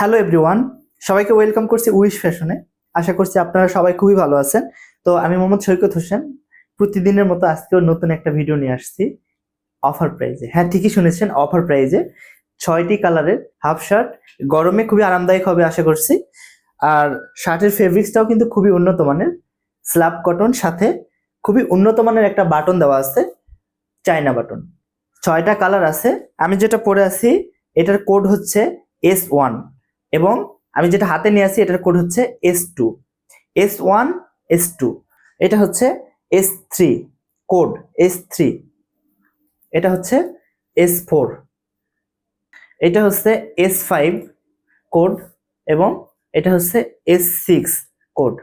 Hello everyone, সবাইকে welcome করছি wish ফ্যাশনে। আশা করছি আপনারা সবাই খুবই ভালো আছেন। তো আমি মোহাম্মদ সৈকত হোসেন, প্রতিদিনের মতো আজকেও নতুন একটা ভিডিও নিয়ে আসছি অফার প্রাইজে। হ্যাঁ ঠিকই শুনেছেন, অফার প্রাইজে ছয়টি কালারের হাফ শার্ট, গরমে খুবই আরামদায়ক হবে আশা করছি। আর শার্টের ফেব্রিক্সটাও কিন্তু খুবই উন্নত মানের, স্ল্যাব কটন সাথে খুবই উন্নত মানের একটা বাটন দেওয়া আছে, চায়না বাটন। ছয়টা কালার আছে, আমি যেটা পরে আছি, এটার কোড হচ্ছে এস ওয়ান। এবং আমি যেটা হাতে নিয়ে আসি, এটার কোড হচ্ছে S two S one S two এটা হচ্ছে S three code S three এটা হচ্ছে এস ফোর এটা হচ্ছে এস ফাইভ কোড এবং এটা হচ্ছে এস সিক্স কোড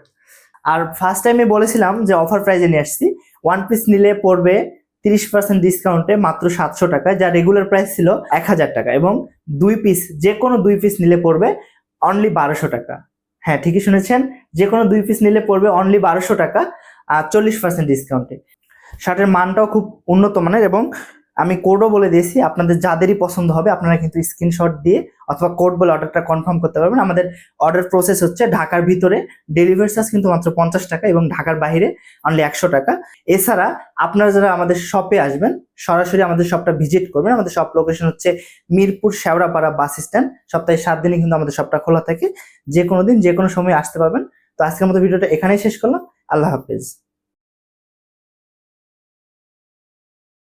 আর ফার্স্ট টাইমে বলেছিলাম যে অফার প্রাইজে নিয়ে আসছি। ওয়ান পিস নিলে পড়বে তিরিশ পার্সেন্ট ডিসকাউন্টে মাত্র সাতশো টাকা, যা রেগুলার প্রাইস ছিল এক হাজার টাকা এবং দুই পিস যে কোনো দুই পিস নিলে পড়বে অনলি বারোশো টাকা। হ্যাঁ ঠিকই শুনেছেন, যে কোনো দুই পিস নিলে পড়বে অনলি বারোশো টাকা, আর চল্লিশ পার্সেন্ট ডিসকাউন্টে শার্টের মানটাও খুব উন্নত মানের এবং আমি কোডও বলে দিয়েছি, আপনাদের যাদেরই পছন্দ হবে আপনারা কিন্তু স্ক্রিনশট দিয়ে অথবা কোড বলে অর্ডারটা কনফার্ম করতে পারবেন। আমাদের অর্ডার প্রসেস হচ্ছে ঢাকার ভিতরে ডেলিভারি চার্জ কিন্তু মাত্র পঞ্চাশ টাকা এবং ঢাকার বাইরে অনলি একশো টাকা। এছাড়া আপনারা যারা আমাদের শপে আসবেন, সরাসরি আমাদের শপটা ভিজিট করবেন। আমাদের শপ লোকেশন হচ্ছে মিরপুর শেওড়াপাড়া বাস স্ট্যান্ড সপ্তাহে সাত দিনে কিন্তু আমাদের শপটা খোলা থাকে। যে কোনো দিন যে কোনো সময় আসতে পারবেন। তো আজকের মতো ভিডিওটা এখানেই শেষ করলাম। আল্লাহ হাফেজ।